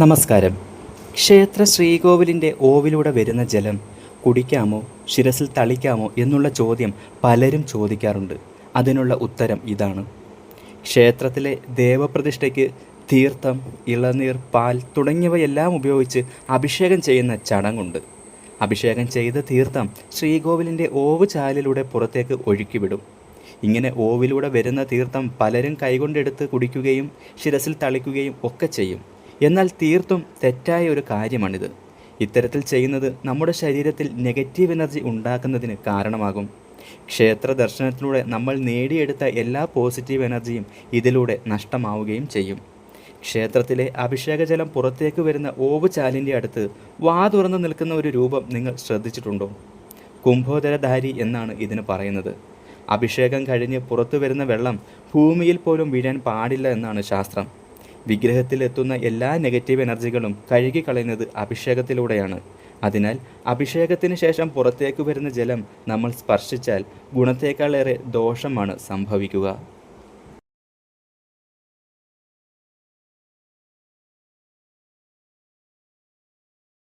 നമസ്കാരം. ക്ഷേത്ര ശ്രീകോവിലിന്റെ ഓവിലൂടെ വരുന്ന ജലം കുടിക്കാമോ ശിരസിൽ തളിക്കാമോ എന്നുള്ള ചോദ്യം പലരും ചോദിക്കാറുണ്ട്. അതിനുള്ള ഉത്തരം ഇതാണ്. ക്ഷേത്രത്തിലെ ദേവപ്രതിഷ്ഠയ്ക്ക് തീർത്ഥം ഇളനീർ പാൽ തുടങ്ങിയവയെല്ലാം ഉപയോഗിച്ച് അഭിഷേകം ചെയ്യുന്ന ചടങ്ങുണ്ട്. അഭിഷേകം ചെയ്ത തീർത്ഥം ശ്രീകോവിലിന്റെ ഓവ് ചാലിലൂടെ പുറത്തേക്ക് ഒഴുക്കിവിടും. ഇങ്ങനെ ഓവിലൂടെ വരുന്ന തീർത്ഥം പലരും കൈകൊണ്ടെടുത്ത് കുടിക്കുകയും ശിരസിൽ തളിക്കുകയും ഒക്കെ ചെയ്യും. എന്നാൽ തീർത്തും തെറ്റായ ഒരു കാര്യമാണിത്. ഇത്തരത്തിൽ ചെയ്യുന്നത് നമ്മുടെ ശരീരത്തിൽ നെഗറ്റീവ് എനർജി ഉണ്ടാക്കുന്നതിന് കാരണമാകും. ക്ഷേത്ര ദർശനത്തിലൂടെ നമ്മൾ നേടിയെടുത്ത എല്ലാ പോസിറ്റീവ് എനർജിയും ഇതിലൂടെ നഷ്ടമാവുകയും ചെയ്യും. ക്ഷേത്രത്തിലെ അഭിഷേകജലം പുറത്തേക്ക് വരുന്ന ഓവുചാലിന്റെ അടുത്ത് വാ തുറന്ന് നിൽക്കുന്ന ഒരു രൂപം നിങ്ങൾ ശ്രദ്ധിച്ചിട്ടുണ്ടോ? കുംഭോദരധാരി എന്നാണ് ഇതിന് പറയുന്നത്. അഭിഷേകം കഴിഞ്ഞ് പുറത്തു വരുന്ന വെള്ളം ഭൂമിയിൽ പോലും വീഴാൻ പാടില്ല എന്നാണ് ശാസ്ത്രം. വിഗ്രഹത്തിൽ എത്തുന്ന എല്ലാ നെഗറ്റീവ് എനർജികളും കഴുകിക്കളയുന്നത് അഭിഷേകത്തിലൂടെയാണ്. അതിനാൽ അഭിഷേകത്തിന് ശേഷം പുറത്തേക്ക് വരുന്ന ജലം നമ്മൾ സ്പർശിച്ചാൽ ഗുണത്തേക്കാളേറെ ദോഷമാണ് സംഭവിക്കുക.